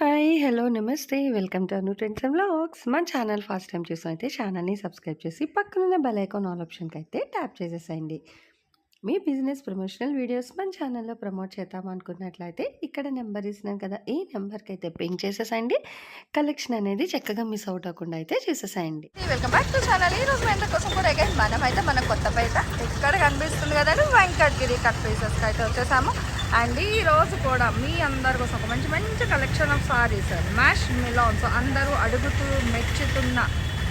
Hi hello నమస్తే. Welcome to Anu trends and vlogs మన channel first time చూసారైతే ఛానల్ని సబ్స్క్రైబ్ చేసి పక్కనున్న బెల్ ఐకాన్ ఆల్ ఆప్షన్కి అయితే ట్యాప్ చేసేసేయండి. మీ బిజినెస్ ప్రమోషనల్ వీడియోస్ మన ఛానల్లో ప్రమోట్ చేద్దాం అనుకున్నట్లయితే ఇక్కడ నెంబర్ ఇస్తున్నాను కదా ఈ నెంబర్కి అయితే పింక్ చేసేసేయండి. కలెక్షన్ అనేది చక్కగా మిస్ అవుట్ అవ్వకుండా అయితే చేసేసేయండి. Welcome back to channel. ఈ రోజు మన కోసం కూడా మనం మనమైతే మన కొత్తపేట ఇక్కడ కనిపిస్తుంది కదండి వెంకటగిరి కట్ పీసెస్కి అయితే వచ్చేసాము. అండ్ ఈ రోజు కూడా మీ అందరి కోసం ఒక మంచి మంచి కలెక్షన్ ఆఫ్ సారీస్ మ్యాష్ మిలాన్స్ అందరూ అడుగుతూ మెచ్చుతున్న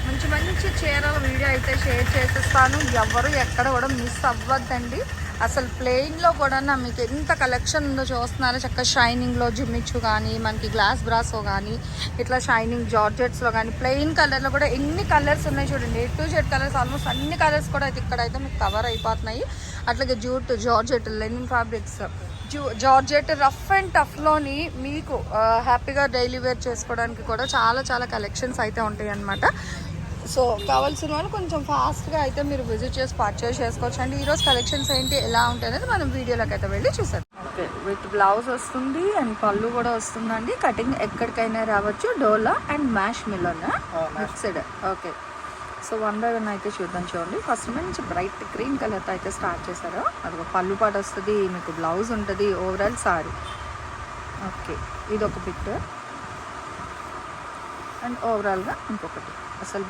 మంచి మంచి చీరల వీడియో అయితే షేర్ చేసేస్తాను. ఎవరు ఎక్కడ కూడా మిస్ అవ్వద్దండి. అసలు ప్లెయిన్లో కూడా మీకు ఎంత కలెక్షన్ ఉందో చూస్తున్నారో? చక్కగా షైనింగ్లో జిమ్మిచ్చు కానీ మనకి గ్లాస్ బ్రాసో కానీ ఇట్లా షైనింగ్ జార్జెట్స్లో కానీ ప్లెయిన్ కలర్లో కూడా ఎన్ని కలర్స్ ఉన్నాయి చూడండి. టూ జెడ్ కలర్స్ ఆల్మోస్ట్ అన్ని కలర్స్ కూడా అయితే ఇక్కడైతే మీకు కవర్ అయిపోతున్నాయి. అట్లాగే jute georgette linen fabrics georgette rough and టఫ్లోని మీకు హ్యాపీగా డైలీ వేర్ చేసుకోవడానికి కూడా చాలా చాలా కలెక్షన్స్ అయితే ఉంటాయి అన్నమాట సో కావాల్సిన వాళ్ళు కొంచెం ఫాస్ట్గా అయితే మీరు విజిట్ చేసి పర్చేస్ చేసుకోవచ్చు అండి ఈరోజు కలెక్షన్స్ ఏంటి ఎలా ఉంటాయి అనేది మనం వీడియోలోకి అయితే వెళ్ళి చూసాం ఓకే విత్ బ్లౌజ్ వస్తుంది అండ్ పళ్ళు కూడా వస్తుందండి. కటింగ్ ఎక్కడికైనా రావచ్చు డోలా అండ్ మ్యాష్ melon? Mixed. Okay. So one by one అయితే చూద్దాం చూడండి. ఫస్ట్ మంచి బ్రైట్ గ్రీన్ కలర్తో అయితే స్టార్ట్ చేశారు. అది ఒక పళ్ళు పాట వస్తుంది మీకు బ్లౌజ్ ఉంటుంది ఓవరాల్ సారీ ఓకే ఇది ఒక బిట్ అండ్ ఓవరాల్గా ఇంకొకటి. అసలు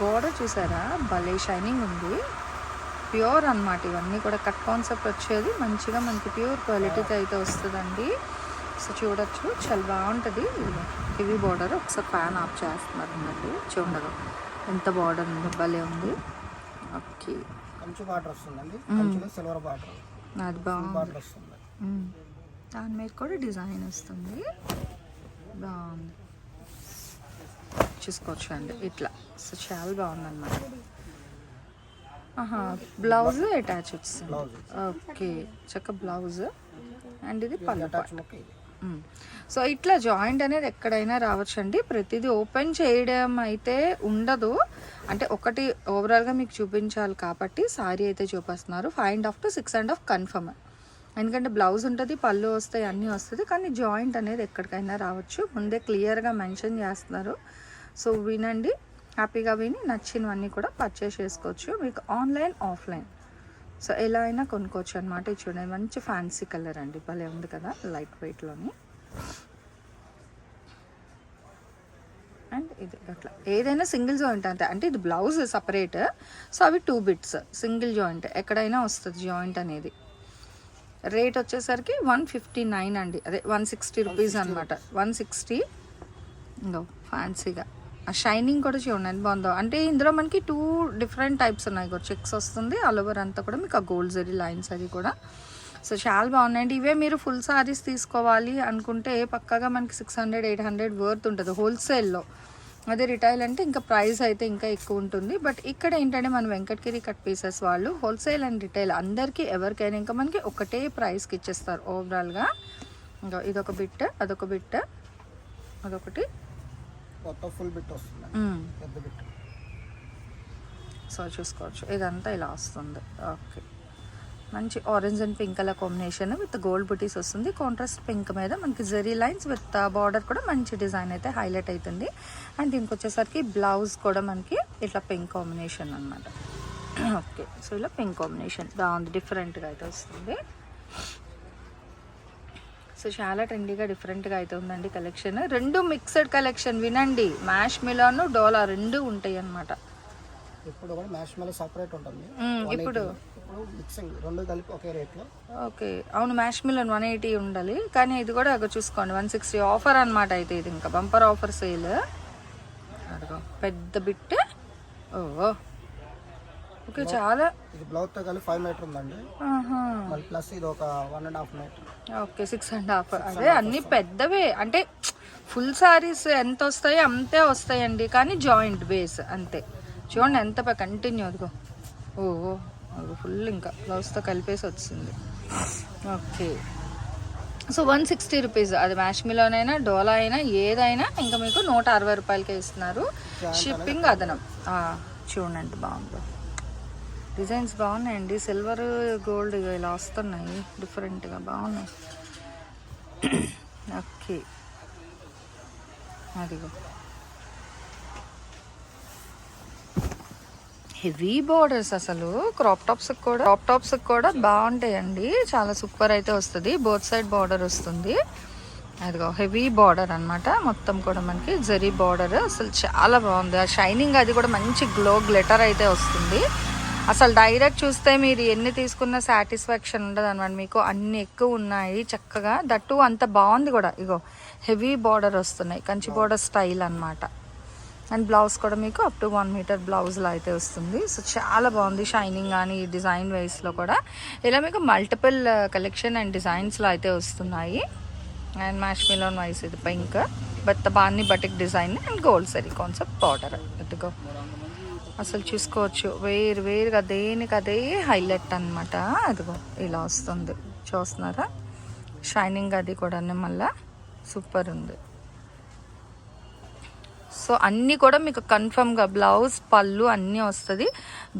బోర్డర్ చూసారా? భలే షైనింగ్ ఉంది. ప్యూర్ అన్నమాట ఇవన్నీ కూడా. కట్ కాన్సెప్ట్ వచ్చేది మంచిగా మనకి ప్యూర్ క్వాలిటీతో అయితే వస్తుందండి. సో చూడొచ్చు. చాలా బాగుంటుంది. ఇవి బోర్డర్ ఒకసారి ఫ్యాన్ ఆఫ్ చేస్తున్నారు. అన్నట్టు చూడదు ఎంత బార్డర్ ఉంది భలే ఉంది. ఓకే కంచు బార్డర్ వస్తుందండి. కంచులో సిల్వర్ బార్డర్ అది బాగుంది. వస్తుంది. దాని మీద కూడా డిజైన్ వస్తుంది. బాగుంది. చూసుకోవచ్చు అండి. ఇట్లా. సో చాలా బాగుంది అనమాట ఆహా బ్లౌజ్ అటాచ్ వచ్చింది ఓకే చక్క బ్లౌజ్ అండ్ ఇది పళ్ళు సో ఇట్లా జాయింట్ అనేది ఎక్కడైనా రావచ్చండి. ప్రతిదీ ఓపెన్ చేయడం అయితే ఉండదు. అంటే ఒకటి ఓవరాల్గా మీకు చూపించాలి కాబట్టి సారీ అయితే చూపిస్తున్నారు. Five and half to six and half confirm. ఎందుకంటే బ్లౌజ్ ఉంటుంది పళ్ళు వస్తాయి అన్నీ వస్తుంది. కానీ జాయింట్ అనేది ఎక్కడికైనా రావచ్చు. ముందే క్లియర్గా మెన్షన్ చేస్తున్నారు. సో వినండి. హ్యాపీగా విని నచ్చినవన్నీ కూడా పర్చేస్ చేసుకోవచ్చు. మీకు ఆన్లైన్ ఆఫ్లైన్. సో ఎలా అయినా కొనుక్కోవచ్చు అనమాట ఇది చూడండి మంచి ఫ్యాన్సీ కలర్ అండి. భలే ఉంది కదా లైట్ వెయిట్లోని అండ్ ఇది అట్లా. ఏదైనా సింగిల్ జాయింట్ అంతే. అంటే ఇది బ్లౌజ్ సపరేట్ సో అవి టూ బిట్స్ సింగిల్ జాయింట్ ఎక్కడైనా వస్తుంది జాయింట్ అనేది. రేట్ వచ్చేసరికి వన్ ఫిఫ్టీ నైన్ అండి. అదే వన్ సిక్స్టీ రూపీస్ అనమాట వన్ సిక్స్టీ ఇంకో ఫ్యాన్సీగా ఆ షైనింగ్ కూడా చూడండి ఎంత బాగుందో. అంటే ఇందులో మనకి టూ డిఫరెంట్ టైప్స్ ఉన్నాయి కూడా. చెక్స్ వస్తుంది ఆల్ ఓవర్ అంతా కూడా మీకు ఆ గోల్డ్ జరీ లైన్స్ అది కూడా. సో చాలా బాగున్నాయండి ఇవే మీరు ఫుల్ సారీస్ తీసుకోవాలి అనుకుంటే పక్కాగా మనకి six hundred eight hundred worth ఉంటుంది హోల్సేల్లో అదే రిటైల్ అంటే ఇంకా ప్రైస్ అయితే ఇంకా ఎక్కువ ఉంటుంది. బట్ ఇక్కడ ఏంటంటే మన వెంకటగిరి కట్ పీసెస్ వాళ్ళు హోల్సేల్ అండ్ రిటైల్ అందరికీ ఎవరికైనా ఇంకా మనకి ఒకటే ప్రైస్కి ఇచ్చేస్తారు ఓవరాల్గా ఇంకా ఇదొక బిట్ అదొక బిట్ అదొకటి. మొత్తం ఫుల్ బిట్ వస్తుంది. పెద్ద బిట్. సో చూసుకోవచ్చు. ఇదంతా ఇలా వస్తుంది. ఓకే. మంచి orange and pink colour combination with gold బుటీస్ వస్తుంది. కాంట్రాస్ట్ పింక్ మీద మనకి జెరీ లైన్స్ విత్ బార్డర్ కూడా మంచి డిజైన్ అయితే హైలైట్ అవుతుంది అండ్ దీనికి వచ్చేసరికి బ్లౌజ్ కూడా మనకి ఇట్లా పింక్ కాంబినేషన్ అనమాట ఓకే. సో ఇలా పింక్ కాంబినేషన్ బాగుంది. డిఫరెంట్గా అయితే వస్తుంది. సో చాలా ట్రెండీగా డిఫరెంట్గా అయితే ఉందండి కలెక్షన్. రెండు మిక్స్డ్ కలెక్షన్ వినండి. మ్యాష్ మిలాను డోలా రెండు ఉంటాయి అన్నమాట. ఇప్పుడు కూడా మ్యాష్ మెల్ సపరేట్ ఉంటుంది. ఇప్పుడు? మిక్సింగ్ రెండు కలిపి ఒకే రేట్లో. ఓకే. అవును మ్యాష్ మిలన్ వన్ ఎయిటీ ఉండాలి. కానీ ఇది కూడా చూసుకోండి. వన్ సిక్స్టీ ఆఫర్ అనమాట అయితే ఇది ఇంకా. బంపర్ ఆఫర్ సేల్ పెద్ద బిట్ ఓ. ఓకే చాలా. ఇది బ్లౌజ్తో కలిపి ఫైవ్ మీటర్ ఉందండి. మళ్ళీ ప్లస్ ఇది ఒక one and half metre okay six and half అదే అన్ని పెద్దవే. అంటే ఫుల్ సారీస్ ఎంత వస్తాయో అంతే వస్తాయండి. కానీ జాయింట్ బేస్ అంతే. చూడండి ఎంత కంటిన్యూ అదిగో. ఓ అదిగో ఫుల్ ఇంకా. బ్లౌజ్తో కలిపేసి వచ్చింది. Okay. So one sixty rupees అది మ్యాష్మిలోనైనా డోలా అయినా ఏదైనా ఇంకా మీకు నూట అరవై రూపాయలకే ఇస్తున్నారు. షిప్పింగ్ అదనం. చూడండి బాగుంది. డిజైన్స్ బాగున్నాయండి. సిల్వర్ గోల్డ్ ఇలా వస్తున్నాయి. డిఫరెంట్గా బాగున్నాయి. ఓకే. అదిగో. హెవీ బార్డర్స్ అసలు. క్రాప్ టాప్స్ కూడా క్రాప్ టాప్స్ కూడా బాగుంటాయండి. చాలా సూపర్ అయితే వస్తుంది. బోత్ సైడ్ బార్డర్ వస్తుంది. అదిగో హెవీ బార్డర్ అన్నమాట. మొత్తం కూడా మనకి జరీ బార్డర్. అసలు చాలా బాగుంది. ఆ షైనింగ్ అది కూడా మంచి గ్లో గ్లిటర్ అయితే వస్తుంది. అసలు డైరెక్ట్ చూస్తే మీరు ఎన్ని తీసుకున్న సాటిస్ఫాక్షన్ ఉండదు అనమాట. మీకు అన్ని ఎక్కువ ఉన్నాయి చక్కగా. దట్టు అంత బాగుంది కూడా. ఇగో హెవీ బార్డర్ వస్తున్నాయి. కంచి బార్డర్ స్టైల్ అన్నమాట అండ్ బ్లౌజ్ కూడా మీకు అప్ టు వన్ మీటర్ బ్లౌజ్లో అయితే వస్తుంది. సో చాలా బాగుంది షైనింగ్ కానీ డిజైన్ వైస్లో కూడా. ఇలా మీకు మల్టిపుల్ కలెక్షన్ అండ్ డిజైన్స్లో అయితే వస్తున్నాయి. అండ్ మ్యాష్మిలోన్ వైస్ ఇది pink but బాన్ని batik design and gold zari concept border ఎత్తుకో అసలు చూసుకోవచ్చు. వేరు వేరుగా దేనికి అదే హైలైట్ అనమాట అదిగో ఇలా వస్తుంది. చూస్తున్నారా? షైనింగ్ అది కూడా మళ్ళా సూపర్ ఉంది. సో అన్నీ కూడా మీకు కన్ఫర్మ్గా బ్లౌజ్ పళ్ళు అన్నీ వస్తుంది.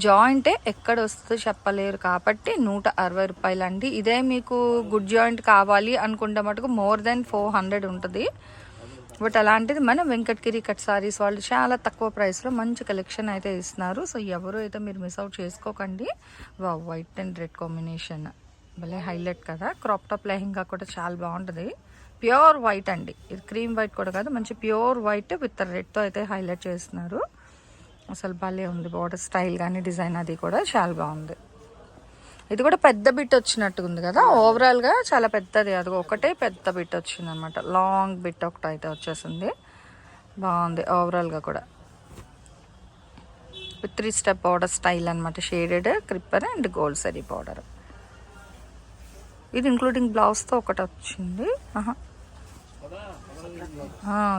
జాయింటే ఎక్కడ వస్తుందో చెప్పలేరు కాబట్టి నూట అరవై రూపాయలు అండి ఇదే మీకు గుడ్ జాయింట్ కావాలి అనుకుంటే మటుకు మోర్ దెన్ ఫోర్ హండ్రెడ్ ఉంటుంది. బట్ అలాంటిది మన వెంకటగిరి కట్ సారీస్ వాళ్ళు చాలా తక్కువ ప్రైస్లో మంచి కలెక్షన్ అయితే ఇస్తున్నారు. సో ఎవరు అయితే మీరు మిస్ అవుట్ చేసుకోకండి. వా వైట్ అండ్ రెడ్ కాంబినేషన్ భలే హైలైట్ కదా. క్రాప్ టాప్ లెహెంగా కూడా చాలా బాగుంటుంది. ప్యూర్ వైట్ అండి. ఇది క్రీమ్ వైట్ కూడా కాదు మంచి ప్యూర్ వైట్ విత్ రెడ్తో అయితే హైలైట్ చేస్తున్నారు. అసలు భలే ఉంది. బార్డర్ స్టైల్ కానీ డిజైన్ అది కూడా చాలా బాగుంది. ఇది కూడా పెద్ద బిట్ వచ్చినట్టుగా ఉంది కదా ఓవరాల్గా చాలా పెద్దది. అది ఒకటే పెద్ద బిట్ వచ్చింది అనమాట లాంగ్ బిట్ ఒకటి అయితే వచ్చేసింది. బాగుంది ఓవరాల్గా కూడా. With three step border style అనమాట షేడెడ్ క్రిప్పర్ అండ్ గోల్డ్ సరీ బార్డర్ ఇది ఇంక్లూడింగ్ బ్లౌజ్తో ఒకటి వచ్చింది.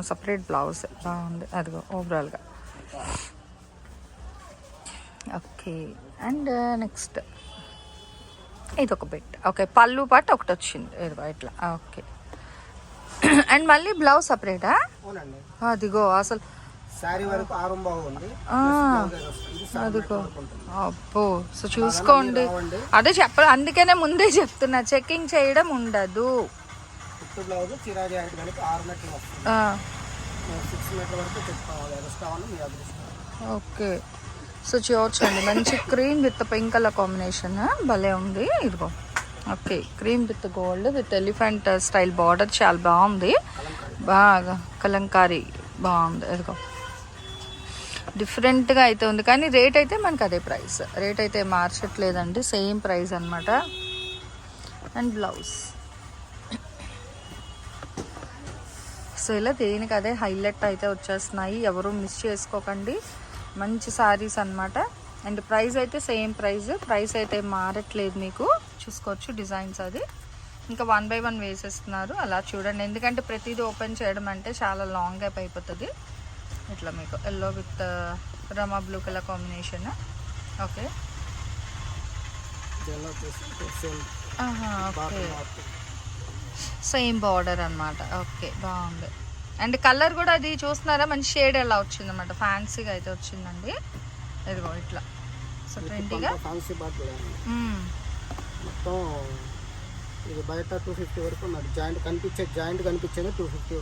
సపరేట్ బ్లౌజ్ బాగుంది. అదిగో ఓవరాల్గా ఓకే అండ్ నెక్స్ట్ ఇది ఒక బిట్ ఓకే పళ్ళు పాటు ఒకటి వచ్చింది. ఇదిగో ఇట్లా. ఓకే అండ్ మళ్ళీ బ్లౌజ్ సపరేటా అదిగో అసలు అదిగో. అబ్బో సో చూసుకోండి. అదే చెప్ప అందుకనే ముందే చెప్తున్నా చెకింగ్ చేయడం ఉండదు. ఓకే సో చూడొచ్చండి. మంచి cream with pink colour combination భలే ఉంది. ఇదిగో. Okay. Cream with gold with elephant style border చాలా బాగుంది. బాగా కలంకారీ బాగుంది. ఇదిగో. డిఫరెంట్గా అయితే ఉంది. కానీ రేట్ అయితే మనకు అదే ప్రైస్ రేట్ అయితే మార్చట్లేదండి. సేమ్ ప్రైస్ అనమాట అండ్ బ్లౌజ్ సో ఇలా దేనికి అదే హైలైట్ అయితే వచ్చేస్తున్నాయి. ఎవరు మిస్ చేసుకోకండి. మంచి సారీస్ అన్నమాట. అండ్ ప్రైస్ అయితే సేమ్ ప్రైస్ ప్రైస్ అయితే మారట్లేదు మీకు. చూసుకోవచ్చు డిజైన్స్ అది. ఇంకా వన్ బై వన్ వేసేస్తున్నారు. అలా చూడండి. ఎందుకంటే ప్రతిదీ ఓపెన్ చేయడం అంటే చాలా లాంగ్ గైప్ అయిపోతుంది. ఇట్లా మీకు yellow with Rama blue colour combination okay okay same border అన్నమాట. ఓకే బాగుంది. అండ్ కలర్ కూడా అది చూస్తున్నారా? మంచి షేడ్ ఎలా వచ్చింది అనమాట ఫ్యాన్సీగా అయితే వచ్చిందండి. ఇదిగో ఇట్లా. సో ట్వంటీగా ఫ్యాన్సీ బాటిల్. మొత్తం ఇది బయట టూ ఫిఫ్టీ వరకు ఉన్నది. జాయింట్ కనిపించే జాయింట్ కనిపించేది టూ ఫిఫ్టీ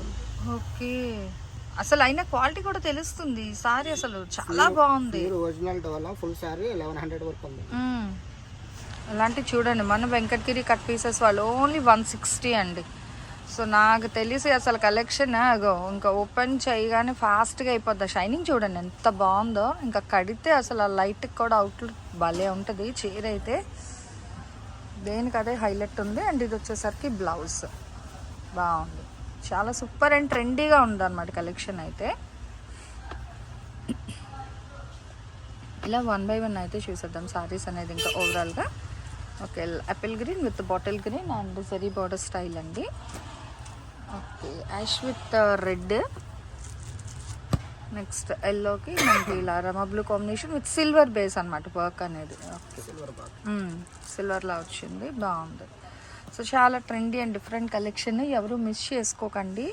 ఓకే. అసలు అయిన క్వాలిటీ కూడా తెలుస్తుంది. సారీ అసలు చాలా బాగుంది. ఒరిజినల్ వల్ల ఫుల్ శారీ లెవెన్ హండ్రెడ్ వరకు ఉంది. మ్మ్. అలాంటి చూడండి. మన వెంకటగిరి కట్ పీసెస్ వాళ్ళు ఓన్లీ వన్ సిక్స్టీ అండి. సో నాకు తెలిసి అసలు కలెక్షన్ అగో ఇంకా ఓపెన్ చేయగానే ఫాస్ట్గా అయిపోద్ది. షైనింగ్ చూడండి ఎంత బాగుందో. ఇంకా కడితే అసలు ఆ లైట్కి కూడా అవుట్లుక్ భలే ఉంటుంది చీర అయితే. దేనికి అదే హైలైట్ ఉంది. అండ్ ఇది వచ్చేసరికి బ్లౌజ్ బాగుంది. చాలా సూపర్ అండ్ ట్రెండీగా ఉంది కలెక్షన్ అయితే. ఇలా వన్ బై వన్ అయితే చూసేద్దాం సారీస్ అనేది ఇంకా ఓవరాల్గా okay apple green with bottle green and zari border style అండి. Okay ash with red. Next ఎల్లోకి మనకి ఇలా Rama blue combination with silver base అనమాట వర్క్ అనేది. ఓకే సిల్వర్లా వచ్చింది బాగుంది. సో చాలా ట్రెండీ అండ్ డిఫరెంట్ కలెక్షన్ ఎవరు మిస్ చేసుకోకండి.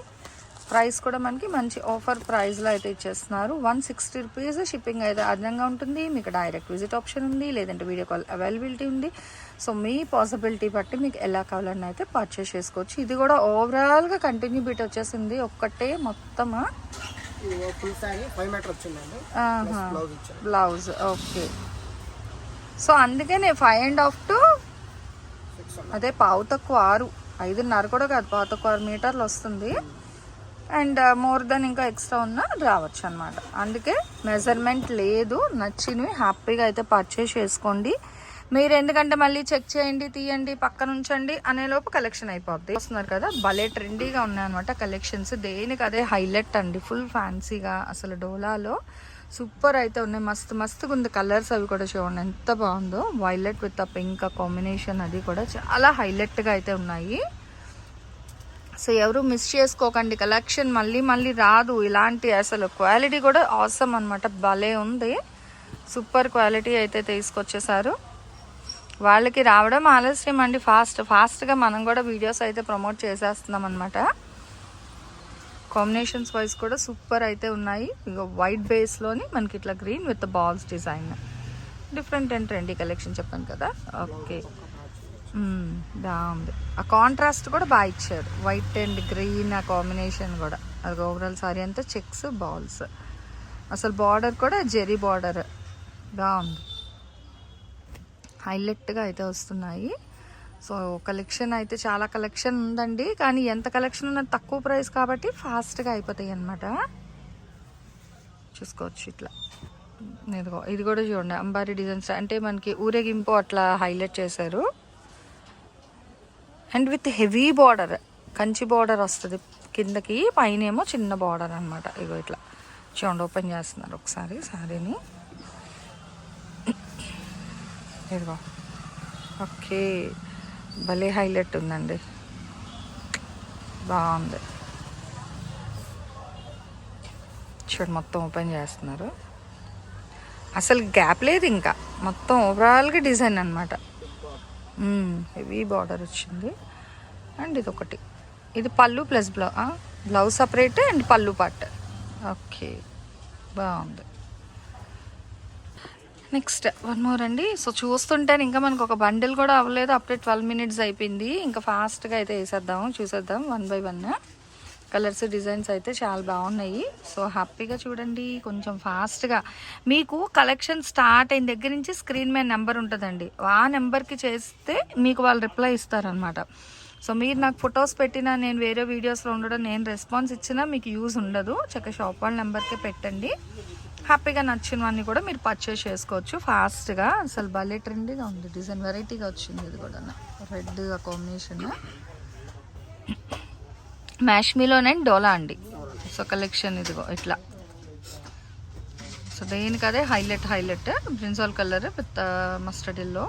ప్రైస్ కూడా మనకి మంచి ఆఫర్ ప్రైస్లో అయితే ఇచ్చేస్తున్నారు. వన్ సిక్స్టీ రూపీస్ షిప్పింగ్ అయితే అదనంగా ఉంటుంది. మీకు డైరెక్ట్ విజిట్ ఆప్షన్ ఉంది లేదంటే వీడియో కాల్ అవైలబిలిటీ ఉంది. సో మీ పాసిబిలిటీ బట్టి మీకు ఎలా కావాలని అయితే పర్చేస్ చేసుకోవచ్చు. ఇది కూడా ఓవరాల్గా కంటిన్యూ బిట్ వచ్చేసింది. ఒక్కటే మొత్తమా. Blouse okay. సో అందుకే నేను ఫైవ్ అండ్ హాఫ్ టు అదే పావు తక్కువ ఆరు. ఐదున్నర కూడా కాదు పావు తక్కువ ఆరు మీటర్లు వస్తుంది. అండ్ మోర్ దెన్ ఇంకా ఎక్స్ట్రా ఉన్నా రావచ్చు అనమాట అందుకే మెజర్మెంట్ లేదు. నచ్చినవి హ్యాపీగా అయితే పర్చేస్ చేసుకోండి. మీరు ఎందుకంటే మళ్ళీ చెక్ చేయండి తీయండి పక్కన ఉంచండి అనే లోపు కలెక్షన్ అయిపోద్ది. వస్తున్నారు కదా భలే ట్రెండీగా ఉన్నాయన్నమాట కలెక్షన్స్ దేనికి అదే హైలైట్ అండి. ఫుల్ ఫ్యాన్సీగా అసలు డోలాలో సూపర్ అయితే ఉన్నాయి. మస్తు మస్తుగా ఉంది. కలర్స్ అవి కూడా చూడండి ఎంత బాగుందో. వైలెట్ విత్ ఆ పింక్ కాంబినేషన్ అది కూడా చాలా హైలైట్గా అయితే ఉన్నాయి. సో ఎవరు మిస్ చేసుకోకండి. కలెక్షన్ మళ్ళీ మళ్ళీ రాదు. ఇలాంటి అసలు క్వాలిటీ కూడా అవసరం అనమాట భలే ఉంది. సూపర్ క్వాలిటీ అయితే తీసుకొచ్చేసారు. వాళ్ళకి రావడం ఆలస్యం అండి. ఫాస్ట్ ఫాస్ట్గా మనం కూడా వీడియోస్ అయితే ప్రమోట్ చేసేస్తున్నాం అనమాట కాంబినేషన్స్ వైజ్ కూడా సూపర్ అయితే ఉన్నాయి. ఇక వైట్ బేస్లోని మనకి ఇట్లా green with balls design. Different and trendy collection చెప్పాను కదా. ఓకే. బాగుంది ఆ కాంట్రాస్ట్ కూడా బాగా ఇచ్చారు. వైట్ అండ్ గ్రీన్ ఆ కాంబినేషన్ కూడా. అది ఓవరాల్ సారీ అంతా చెక్స్ బాల్స్. అసలు బార్డర్ కూడా జెరీ బార్డర్. బాగుంది హైలైట్గా అయితే వస్తున్నాయి. సో కలెక్షన్ అయితే చాలా కలెక్షన్ ఉందండి. కానీ ఎంత కలెక్షన్ ఉన్నది తక్కువ ప్రైస్ కాబట్టి ఫాస్ట్గా అయిపోతాయి అన్నమాట. చూసుకోవచ్చు ఇట్లా. ఇదిగో ఇది కూడా చూడండి. అంబారీ డిజైన్స్. అంటే మనకి ఊరేగింపు అట్లా హైలైట్ చేశారు. And with heavy border. Kanchi border వస్తుంది కిందకి. పైన ఏమో చిన్న బార్డర్ అనమాట ఇగో ఇట్లా. చూడండి ఓపెన్ చేస్తున్నారు ఒకసారి శారీని ఇదిగో. ఓకే. భలే హైలైట్ ఉందండి. బాగుంది. చూడు మొత్తం ఓపెన్ చేస్తున్నారు. అసలు గ్యాప్ లేదు ఇంకా. మొత్తం ఓవరాల్గా డిజైన్ అనమాట హెవీ బార్డర్ వచ్చింది. అండ్ ఇది ఒకటి ఇది పళ్ళు ప్లస్ బ్లౌ బ్లౌజ్ సపరేట్ అండ్ పళ్ళు పార్ట్. ఓకే. బాగుంది. నెక్స్ట్ వన్ మోర్ అండి. సో చూస్తుంటే ఇంకా మనకు ఒక బండిల్ కూడా అవ్వలేదు. అప్పుడే ట్వెల్వ్ మినిట్స్ అయిపోయింది. ఇంకా ఫాస్ట్గా అయితే వేసేద్దాం. చూసేద్దాం one by one colours designs అయితే చాలా బాగున్నాయి. సో హ్యాపీగా చూడండి. కొంచెం ఫాస్ట్గా మీకు కలెక్షన్ స్టార్ట్ అయిన దగ్గర నుంచి స్క్రీన్ మీద నెంబర్ ఉంటుందండి. ఆ నెంబర్కి చేస్తే మీకు వాళ్ళు రిప్లై ఇస్తారనమాట సో మీరు నాకు ఫొటోస్ పెట్టినా నేను వేరే వీడియోస్లో ఉండడం నేను రెస్పాన్స్ ఇచ్చినా మీకు యూజ్ ఉండదు. చక్క షాప్ వాళ్ళ నెంబర్కే పెట్టండి. హ్యాపీగా నచ్చినవన్నీ కూడా మీరు పర్చేస్ చేసుకోవచ్చు. ఫాస్ట్గా అసలు భలే ట్రెండీగా ఉంది. డిజైన్ వెరైటీగా వచ్చింది ఇది కూడా రెడ్ కాంబినేషన్ మ్యాష్మీలోనే డోలా అండి. సో కలెక్షన్ ఇదిగో ఇట్లా. సో దేనికి అదే highlight highlight brinjal colour with mustard yellow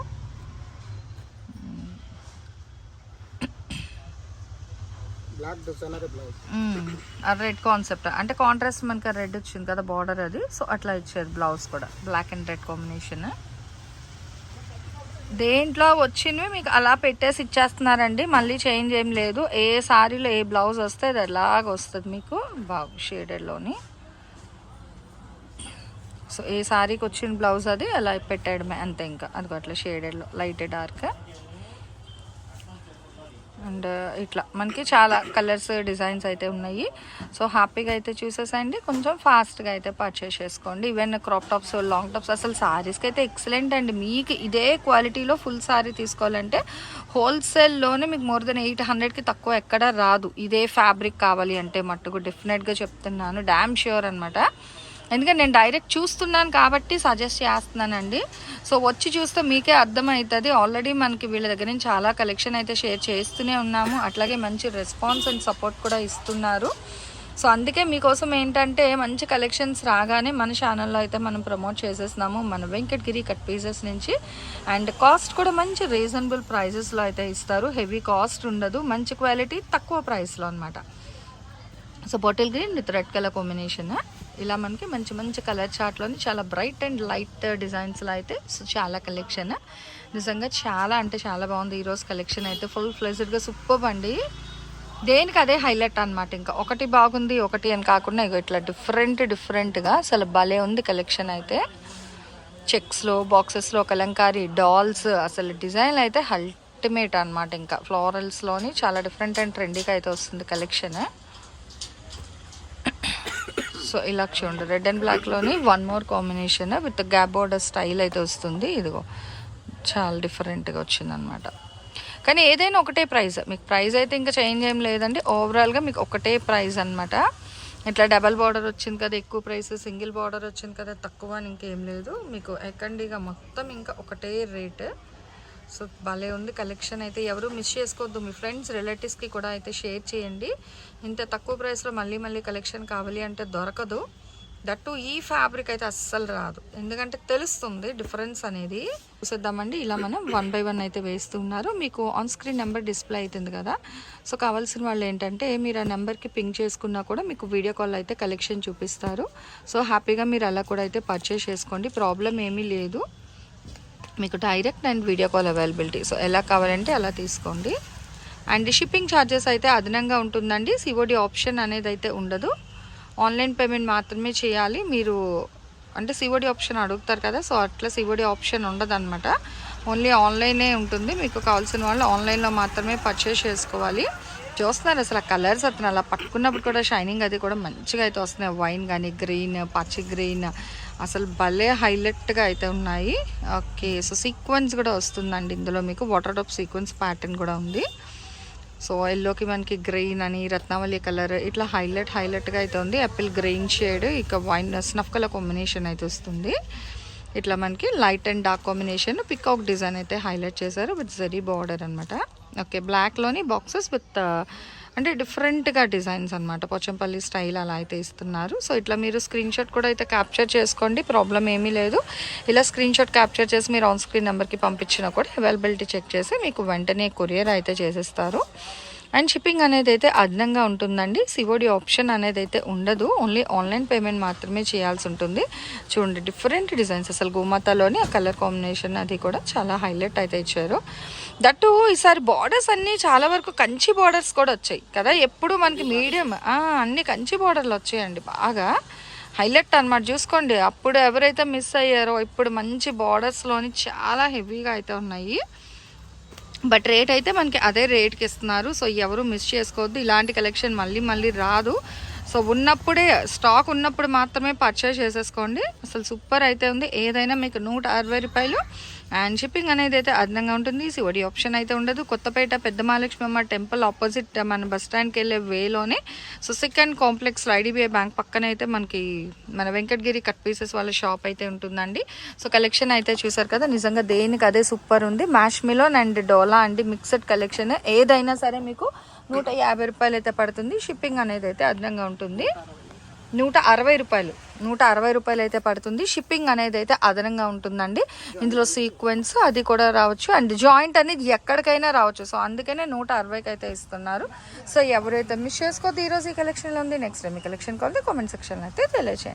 black designer blouse ఆ రెడ్ కాన్సెప్ట్. అంటే కాంట్రాస్ట్ మనకి రెడ్ వచ్చింది కదా బార్డర్ అది. సో అట్లా ఇచ్చేది బ్లౌజ్ కూడా. బ్లాక్ అండ్ రెడ్ కాంబినేషన్ దేంట్లో వచ్చినవి మీకు అలా పెట్టేసి ఇచ్చేస్తున్నారండి. మళ్ళీ చేంజ్ ఏం లేదు. ఏ సారీలో ఏ బ్లౌజ్ వస్తే అది అలాగ వస్తుంది మీకు? బాగు షేడెడ్లోని. సో ఏ సారీకి వచ్చిన బ్లౌజ్ అది అలా పెట్టేయడమే అంతే ఇంకా. అది అట్లా షేడెడ్లో లైట్ డార్క్ అండ్ ఇట్లా మనకి చాలా కలర్స్ డిజైన్స్ అయితే ఉన్నాయి. సో హ్యాపీగా అయితే చూసేసండి. కొంచెం ఫాస్ట్గా అయితే పర్చేస్ చేసుకోండి. Even crop tops long tops అసలు శారీస్కి అయితే ఎక్సలెంట్ అండి. మీకు ఇదే క్వాలిటీలో ఫుల్ సారీ తీసుకోవాలంటే హోల్సేల్లోనే మీకు మోర్ దెన్ ఎయిట్ హండ్రెడ్కి తక్కువ ఎక్కడ రాదు. ఇదే ఫ్యాబ్రిక్ కావాలి అంటే మట్టుకు. డెఫినెట్గా చెప్తున్నాను. డ్యామ్ ష్యూర్ అనమాట ఎందుకంటే నేను డైరెక్ట్ చూస్తున్నాను కాబట్టి సజెస్ట్ చేస్తున్నానండి. సో వచ్చి చూస్తే మీకే అర్థమవుతుంది. ఆల్రెడీ మనకి వీళ్ళ దగ్గర నుంచి చాలా కలెక్షన్ అయితే షేర్ చేస్తూనే ఉన్నాము. అట్లాగే మంచి రెస్పాన్స్ అండ్ సపోర్ట్ కూడా ఇస్తున్నారు. సో అందుకే మీకోసం ఏంటంటే మంచి కలెక్షన్స్ రాగానే మన ఛానల్లో అయితే మనం ప్రమోట్ చేసేస్తున్నాము. మన వెంకటగిరి కట్ పీసెస్ నుంచి. అండ్ కాస్ట్ కూడా మంచి రీజనబుల్ ప్రైజెస్లో అయితే ఇస్తారు. హెవీ కాస్ట్ ఉండదు. మంచి క్వాలిటీ తక్కువ ప్రైస్లో అనమాట so bottle green with red colour combination ఇలా మనకి మంచి మంచి కలర్ చార్ట్లోని చాలా బ్రైట్ అండ్ లైట్ డిజైన్స్లో అయితే సో చాలా కలెక్షన్ నిజంగా చాలా అంటే చాలా బాగుంది ఈరోజు కలెక్షన్ అయితే. ఫుల్ ఫ్లెజ్డ్గా సూపర్ అండి. దేనికి అదే హైలైట్ అనమాట ఇంకా. ఒకటి బాగుంది ఒకటి అని కాకుండా ఇగో ఇట్లా డిఫరెంట్ డిఫరెంట్గా అసలు భలే ఉంది కలెక్షన్ అయితే. చెక్స్లో బాక్సెస్లో కలంకారీ డాల్స్ అసలు డిజైన్ అయితే అల్టిమేట్ అనమాట ఇంకా. ఫ్లోరల్స్లోని చాలా డిఫరెంట్ అండ్ ట్రెండీగా అయితే వస్తుంది కలెక్షన్ సో ఇలా చూడండి. Red and బ్లాక్లోని one more combination with gap border style అయితే వస్తుంది. ఇదిగో చాలా డిఫరెంట్గా వచ్చిందనమాట కానీ ఏదైనా ఒకటే ప్రైస్ మీకు ప్రైస్ అయితే ఇంకా చేంజ్ ఏం లేదండి. ఓవరాల్గా మీకు ఒకటే ప్రైస్ అనమాట ఇట్లా డబల్ బార్డర్ వచ్చింది కదా ఎక్కువ ప్రైస్ సింగిల్ బార్డర్ వచ్చింది కదా తక్కువ అని ఇంకేం లేదు. మీకు ఎక్కండిగా మొత్తం ఇంకా ఒకటే రేట్ సో భలే ఉంది కలెక్షన్ అయితే. ఎవరు మిస్ చేసుకోవద్దు. మీ ఫ్రెండ్స్ రిలేటివ్స్కి కూడా అయితే షేర్ చేయండి. ఇంత తక్కువ ప్రైస్లో మళ్ళీ మళ్ళీ కలెక్షన్ కావాలి అంటే దొరకదు. దట్టు ఈ ఫ్యాబ్రిక్ అయితే అస్సలు రాదు. ఎందుకంటే తెలుస్తుంది డిఫరెన్స్ అనేది. చూసేద్దామండి. ఇలా మనం వన్ బై వన్ అయితే వేస్తున్నారు. మీకు ఆన్ స్క్రీన్ నెంబర్ డిస్ప్లే అవుతుంది కదా. సో కావాల్సిన వాళ్ళు ఏంటంటే మీరు ఆ నెంబర్కి పింక్ చేసుకున్నా కూడా మీకు వీడియో కాల్ అయితే కలెక్షన్ చూపిస్తారు. సో హ్యాపీగా మీరు అలా కూడా అయితే పర్చేస్ చేసుకోండి. ప్రాబ్లం ఏమీ లేదు. మీకు direct and video call availability so ఎలా కావాలంటే అలా తీసుకోండి. అండ్ షిప్పింగ్ ఛార్జెస్ అయితే అదనంగా ఉంటుందండి. సిఓడి ఆప్షన్ అనేది అయితే ఉండదు. ఆన్లైన్ పేమెంట్ మాత్రమే చేయాలి. మీరు అంటే సిఓడి ఆప్షన్ అడుగుతారు కదా సో అట్లా సిఓడి ఆప్షన్ ఉండదన్నమాట. ఓన్లీ ఆన్లైనే ఉంటుంది. మీకు కావాల్సిన వాళ్ళు ఆన్లైన్లో మాత్రమే పర్చేస్ చేసుకోవాలి. చూస్తున్నారు అసలు ఆ కలర్స్ అతను అలా పట్టుకున్నప్పుడు కూడా షైనింగ్ అది కూడా మంచిగా అయితే వస్తున్నాయి. వైన్ కానీ గ్రీన్ పచ్చి గ్రీన్ అసలు భలే హైలైట్గా అయితే ఉన్నాయి. ఓకే సో సీక్వెన్స్ కూడా వస్తుందండి ఇందులో మీకు. వాటర్ టాప్ సీక్వెన్స్ ప్యాటర్న్ కూడా ఉంది. సో ఎల్లోకి మనకి గ్రీన్ అని రత్నావళి కలర్ ఇట్లా హైలైట్ హైలైట్గా అయితే ఉంది. యాపిల్ గ్రీన్ షేడ్ ఇక వైన్ స్నఫ్ కలర్ కాంబినేషన్ అయితే వస్తుంది. ఇట్లా మనకి light and dark combination peacock design అయితే హైలైట్ చేశారు విత్ జరీ బార్డర్ అనమాట ఓకే బ్లాక్లోని బాక్సెస్ విత్ అంటే డిఫరెంట్గా డిజైన్స్ అనమాట పోచంపల్లి స్టైల్ అలా అయితే ఇస్తున్నారు. సో ఇట్లా మీరు స్క్రీన్ షాట్ కూడా అయితే క్యాప్చర్ చేసుకోండి ప్రాబ్లం ఏమీ లేదు. ఇలా స్క్రీన్ షాట్ క్యాప్చర్ చేసి మీరు ఆన్ స్క్రీన్ నెంబర్కి పంపించినా కూడా అవైలబిలిటీ చెక్ చేసి మీకు వెంటనే కొరియర్ అయితే చేసేస్తారు. అండ్ షిప్పింగ్ అనేది అయితే అదనంగా ఉంటుందండి. సిఓడి ఆప్షన్ అనేది అయితే ఉండదు. ఓన్లీ ఆన్లైన్ పేమెంట్ మాత్రమే చేయాల్సి ఉంటుంది. చూడండి డిఫరెంట్ డిజైన్స్ అసలు గోమాతలోని ఆ కలర్ కాంబినేషన్ అది కూడా చాలా హైలైట్ అయితే ఇచ్చారు. దట్టు ఈసారి బార్డర్స్ అన్నీ చాలా వరకు కంచి బార్డర్స్ కూడా వచ్చాయి కదా. ఎప్పుడు మనకి మీడియం అన్ని కంచి బార్డర్లు వచ్చాయండి బాగా. హైలైట్ అనమాట చూసుకోండి అప్పుడు ఎవరైతే మిస్ అయ్యారో ఇప్పుడు మంచి బార్డర్స్లోని చాలా హెవీగా అయితే ఉన్నాయి. బట్ రేట్ అయితే మనకి అదే రేట్కి ఇస్తున్నారు. సో ఎవరు మిస్ చేసుకోవద్దు. ఇలాంటి కలెక్షన్ మళ్ళీ మళ్ళీ రాదు. సో ఉన్నప్పుడే స్టాక్ ఉన్నప్పుడు మాత్రమే పర్చేస్ చేసేసుకోండి. అసలు సూపర్ అయితే ఉంది. ఏదైనా మీకు నూట అరవై రూపాయలు అండ్ షిప్పింగ్ అనేది అయితే అదనంగా ఉంటుంది. సివడి ఆప్షన్ అయితే ఉండదు. కొత్తపేట పెద్ద మహాలక్ష్మి అమ్మ టెంపుల్ ఆపోజిట్ మన బస్ స్టాండ్కి వెళ్ళే వేలోనే so second complex IDBI bank పక్కన అయితే మనకి మన వెంకటగిరి కట్ పీసెస్ వాళ్ళ షాప్ అయితే ఉంటుందండి. సో కలెక్షన్ అయితే చూసారు కదా నిజంగా దేనికి అదే సూపర్ ఉంది. మ్యాష్ మిలోన్ అండ్ డోలా అండి మిక్సడ్ కలెక్షన్ ఏదైనా సరే మీకు నూట యాభై రూపాయలు అయితే పడుతుంది. షిప్పింగ్ అనేది అయితే అదనంగా ఉంటుంది. నూట అరవై రూపాయలు. నూట అరవై రూపాయలు అయితే పడుతుంది. షిప్పింగ్ అనేది అయితే అదనంగా ఉంటుందండి. ఇందులో సీక్వెన్స్ అది కూడా రావచ్చు. అండ్ జాయింట్ అనేది ఎక్కడికైనా రావచ్చు. సో అందుకనే నూట అరవైకి అయితే ఇస్తున్నారు. సో ఎవరైతే మిస్ చేసుకోవద్దు ఈరోజు ఈ కలెక్షన్లో ఉంది. నెక్స్ట్ టైం ఈ కలెక్షన్ కావాలి కామెంట్ సెక్షన్లో అయితే తెలియజేయండి